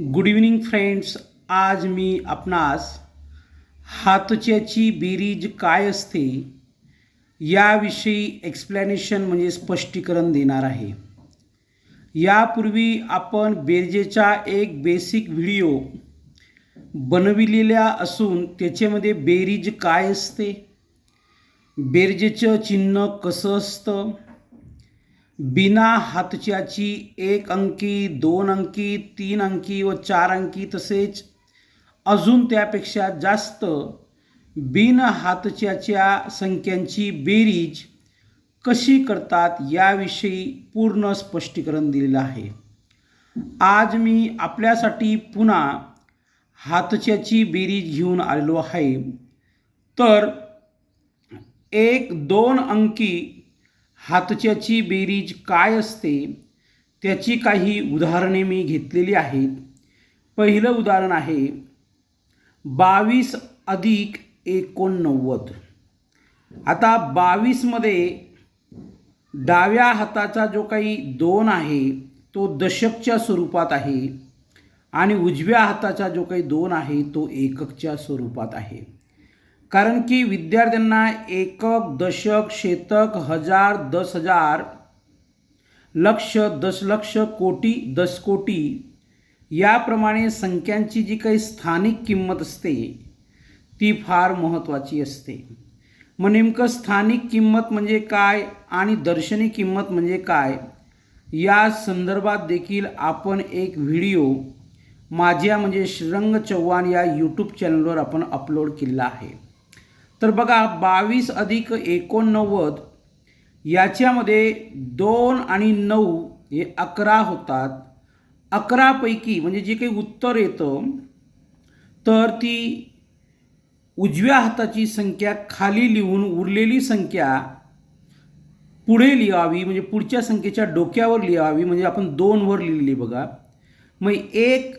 Good evening friends आज मी आपणास हातच्याची बेरीज काय असते याविषयी एक्सप्लॅनेशन म्हणजे स्पष्टीकरण देणार आहे. यापूर्वी आपण बेरजेचा एक बेसिक व्हिडिओ बनविलेल्या असून त्याच्यामध्ये बेरीज काय असते? बेरजेचं चिन्ह कसं असतं? बिना हातच्याची एक अंकी दोन अंकी तीन अंकी व चार अंकी तसेच अजून त्यापेक्षा जास्त बिन हातच्याच्या संख्यांची बेरीज कशी करतात याविषयी पूर्ण स्पष्टीकरण दिलेलं आहे. आज मी आपल्यासाठी पुन्हा हातच्याची बेरीज घेऊन आलेलो आहे. तर एक दोन अंकी हातच्याची बेरीज काय असते त्याची काही उदाहरणे मी घेतलेली आहेत. पहिलं उदाहरण आहे बावीस अधिक एकोणनव्वद. आता बावीसमध्ये डाव्या हाताचा जो काही दोन आहे तो दशकच्या स्वरूपात आहे आणि उजव्या हाताचा जो काही दोन आहे तो एककच्या स्वरूपात आहे. कारण की विद्यार्थ्यांना एकक दशक शतक हजार दस हजार लक्ष दशलक्ष कोटी दस कोटी याप्रमाणे संख्यांची जी काही स्थानिक किंमत असते ती फार महत्त्वाची असते. मग नेमकं स्थानिक किंमत म्हणजे काय आणि दर्शनी किंमत म्हणजे काय या संदर्भात देखील आपण एक व्हिडिओ माझ्या म्हणजे श्रीरंग चव्हाण या यूट्यूब चॅनलवर आपण अपलोड केलेला आहे. तर बघा बावीस अधिक एकोणनव्वद याच्यामध्ये दोन आणि नऊ हे अकरा होतात. अकरापैकी म्हणजे जे काही उत्तर येतं तर ती उजव्या हाताची संख्या खाली लिहून उरलेली संख्या पुढे लिहावी म्हणजे पुढच्या संख्येच्या डोक्यावर लिहावी म्हणजे आपण दोनवर लिहिली बघा. मग एक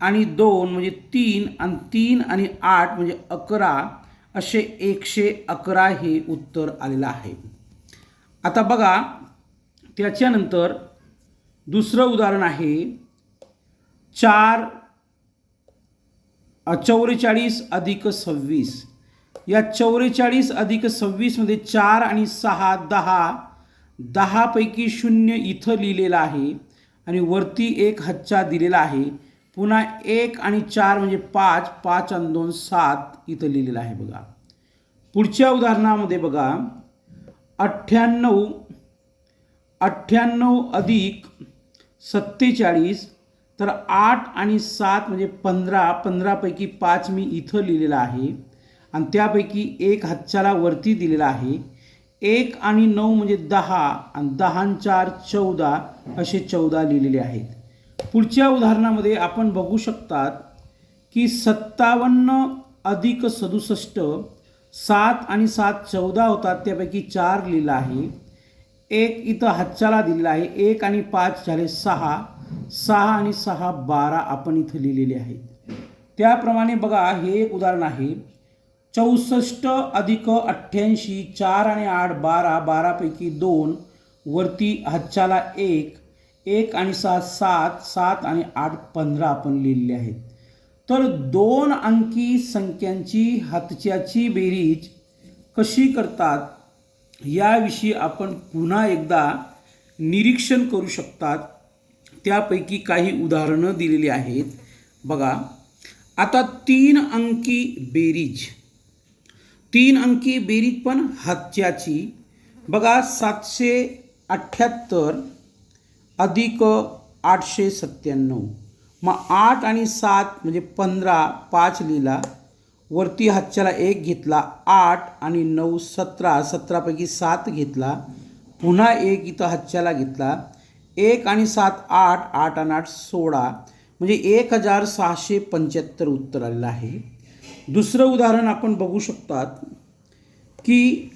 आणि दोन म्हणजे तीन आणि तीन आणि आठ म्हणजे अकरा. असे एकशे अकरा हे उत्तर आलेलं आहे. आता बघा त्याच्यानंतर दुसरं उदाहरण आहे चार चौवेचाळीस अधिक सव्वीस. या चौवेचाळीस अधिक सव्वीसमध्ये चार आणि सहा दहा दहापैकी शून्य इथं लिहिलेलं आहे आणि वरती एक हच्चा दिलेला आहे. पुन्हा एक आणि चार म्हणजे पाच पाच आणि दोन सात इथं लिहिलेलं आहे बघा. पुढच्या उदाहरणामध्ये बघा अठ्ठ्याण्णव अठ्ठ्याण्णव अधिक सत्तेचाळीस तर आठ आणि सात म्हणजे पंधरा पंधरापैकी पाच मी इथं लिहिलेलं आहे. आणि त्यापैकी एक हातच्याला वरती दिलेला आहे. एक आणि नऊ म्हणजे दहा आणि दहा चार चौदा असे चौदा लिहिलेले आहेत. पुढच्या उदाहरणामध्ये आपण बघू शकतात की सत्तावन्न अधिक सदुसष्ट सात आणि सात चौदा होतात त्यापैकी चार लिहिलं आहे. एक इथं हातच्याला दिलेला आहे. एक आणि पाच झाले सहा. सहा आणि सहा बारा आपण इथं लिहिलेले आहेत. त्याप्रमाणे बघा हे एक उदाहरण आहे. चौसष्ट अधिक अठ्ठ्याऐंशी चार आणि आठ बारा. बारापैकी दोन वरती हातच्याला एक. एक आणि सात सात सात आणि आठ पंधरा आपण लिहिलेले आहेत. तर दोन अंकी संख्यांची हातच्याची बेरीज कशी करतात याविषयी आपण पुन्हा एकदा निरीक्षण करू शकतात. त्यापैकी काही उदाहरणं दिलेली आहेत. बघा आता तीन अंकी बेरीज. तीन अंकी बेरीज पण हातच्याची. बघा सातशे अठ्ठ्याहत्तर अधिक आठशे सत्त्याण्णव. मग आठ आणि सात म्हणजे पंधरा पाच लिहिला. वरती हातच्याला एक घेतला आठ आणि नऊ सतरा. सतरापैकी सात घेतला. पुन्हा एक इथं हातच्याला घेतला. एक आणि सात आठ आठ आणि आठ सोळा. म्हणजे एक हजार सहाशे पंच्याहत्तर उत्तर आलेलं आहे. दुसरं उदाहरण आपण बघू शकतात की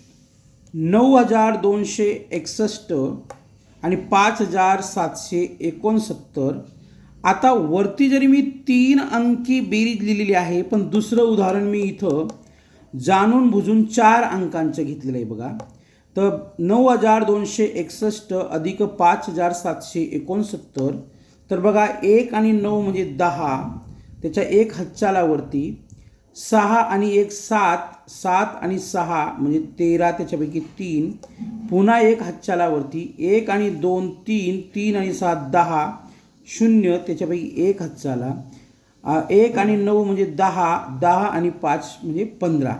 नऊ हजार दोनशे एकसष्ट आणि पाच हजार सातशे एकोणसत्तर. आता वरती जरी मी तीन अंकी बेरीज लिहिलेली आहे पण दुसरं उदाहरण मी इथं जाणून बुजून चार अंकांचं घेतलेलं आहे बघा. तर नऊ हजार दोनशे एकसष्ट अधिक पाच हजार सातशे एकोणसत्तर. तर बघा एक आणि नऊ म्हणजे दहा. त्याच्या एक हच्चालावरती सहा आणि एक सात सात आणि सहा म्हणजे तेरा त्याच्यापैकी तीन. पुन्हा एक हातचालावरती एक आणि दोन तीन तीन आणि सात दहा. शून्य त्याच्यापैकी एक हातचाला एक आणि नऊ म्हणजे दहा दहा आणि पाच म्हणजे पंधरा.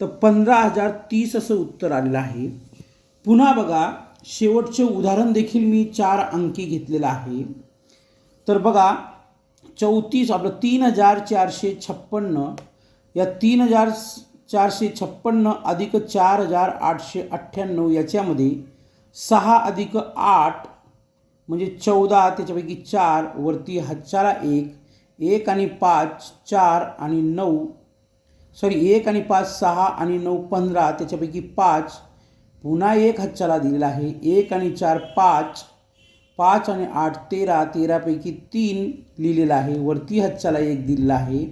तर पंधरा हजार तीस असं उत्तर आलेलं आहे. पुन्हा बघा शेवटचे उदाहरण देखील मी चार अंकी घेतलेलं आहे. तर बघा चौतीस आपलं तीन हजार चारशे छप्पन्न या तीन हजार चारशे छप्पन्न अधिक चार हजार आठशे अठ्ठ्याण्णव याच्यामध्ये सहा अधिक आठ म्हणजे चौदा त्याच्यापैकी चार वरती हजारा एक एक आणि पाच चार आणि नऊ सॉरी एक आणि पाच सहा आणि नऊ पंधरा त्याच्यापैकी पाच पुन्हा एक हजारा दिलेला आहे. एक आणि चार पाच पाच आणि आठ तेरा तेरापैकी तीन लिहिलेलं आहे. वरती हातचाला एक दिलेला आहे.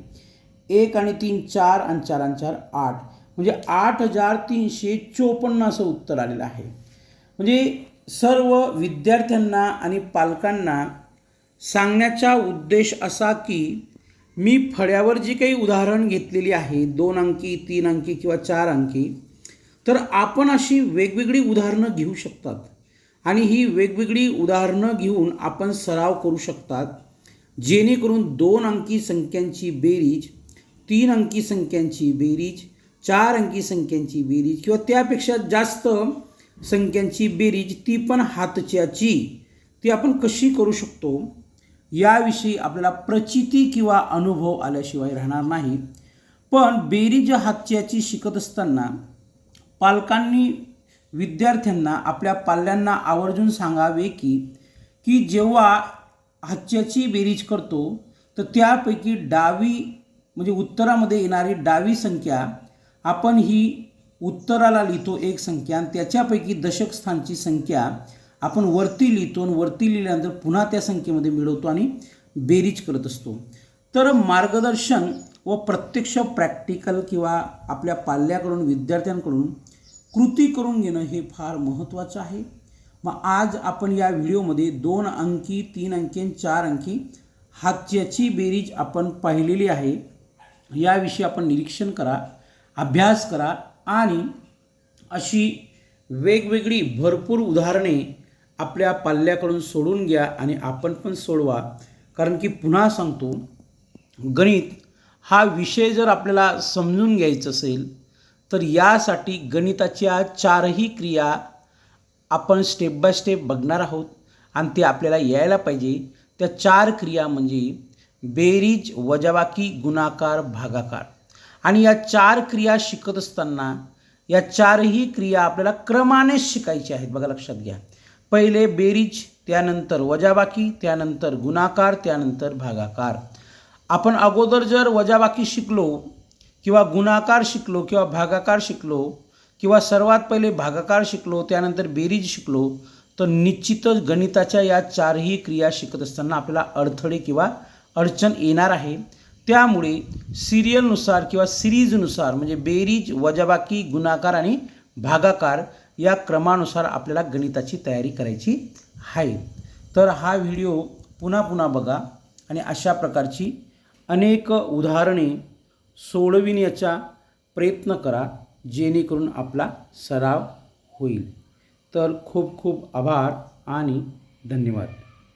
एक आणि तीन चार आणि चार आणि चार आठ. म्हणजे आठ हजार तीनशे चोपन्न असं उत्तर आलेलं आहे. म्हणजे सर्व विद्यार्थ्यांना आणि पालकांना सांगण्याचा उद्देश असा की मी फळ्यावर जी काही उदाहरण घेतलेली आहे दोन अंकी तीन अंकी किंवा चार अंकी तर आपण अशी वेगवेगळी उदाहरणं घेऊ शकतात. आणि ही वेगवेगळी उदाहरणं घेऊन आपण सराव करू शकतात. जेणेकरून दोन अंकी संख्यांची बेरीज तीन अंकी संख्यांची बेरीज चार अंकी संख्यांची बेरीज किंवा त्यापेक्षा जास्त संख्यांची बेरीज ती पण हातच्याची. ती आपण कशी करू शकतो? याविषयी आपल्याला प्रचिती किंवा अनुभव आल्याशिवाय राहणार नाही. पण बेरीज हातच्याची शिकत असताना पालकांनी विद्यार्थ्यांना आपल्या पाल्यांना आवर्जून सांगावे की की जेव्हा हातच्याची बेरीज करतो तर त्यापैकी डावी म्हणजे उत्तरामध्ये येणारी डावी संख्या आपण ही उत्तराला लिहितो एक संख्या आणि त्याच्यापैकी दशक स्थानची संख्या आपण वरती लिहितो आणि वरती लिहिल्यानंतर पुन्हा त्या संख्येमध्ये मिळवतो आणि बेरीज करत असतो. तर मार्गदर्शन व प्रत्यक्ष प्रॅक्टिकल किंवा आपल्या पाल्याकडून विद्यार्थ्यांकडून कृती करून घेणं हे फार महत्त्वाचं आहे. मग आज आपण या व्हिडिओमध्ये दोन अंकी तीन अंकी आणि चार अंकी हातच्याची बेरीज आपण पाहिलेली आहे. याविषयी आपण निरीक्षण करा अभ्यास करा आणि अशी वेगवेगळी भरपूर उदाहरणे आपल्या पाल्याकडून सोडून घ्या आणि आपण पण सोडवा. कारण की पुन्हा सांगतो गणित हा विषय जर आपल्याला समजून घ्यायचा असेल तर यासाठी गणिताच्या चारही क्रिया आपण स्टेप बाय स्टेप बघणार आहोत आणि ते आपल्याला यायला पाहिजे. त्या चार क्रिया म्हणजे बेरीज वजाबाकी गुणाकार भागाकार. आणि या चार क्रिया शिकत असताना या चारही क्रिया आपल्याला क्रमाने शिकायच्या आहेत. बघा लक्षात घ्या. पहिले बेरीज त्यानंतर वजाबाकी त्यानंतर गुणाकार त्यानंतर भागाकार. आपण अगोदर जर वजाबाकी शिकलो किंवा गुणाकार शिकलो किंवा भागाकार शिकलो किंवा सर्वात पहिले भागाकार शिकलो त्यानंतर बेरीज शिकलो तर निश्चितच गणिताच्या या चारही क्रिया शिकत असताना आपल्याला अडथळे किंवा अडचण येणार आहे. त्यामुळे सिरियलनुसार किंवा सिरीजनुसार म्हणजे बेरीज वजाबाकी गुणाकार आणि भागाकार या क्रमानुसार आपल्याला गणिताची तयारी करायची आहे. तर हा व्हिडिओ पुन्हा पुन्हा बघा आणि अशा प्रकारची अनेक उदाहरणे सोडविण्याचा प्रयत्न करा जेणेकरून आपला सराव होईल. तर खूप खूप आभार आणि धन्यवाद.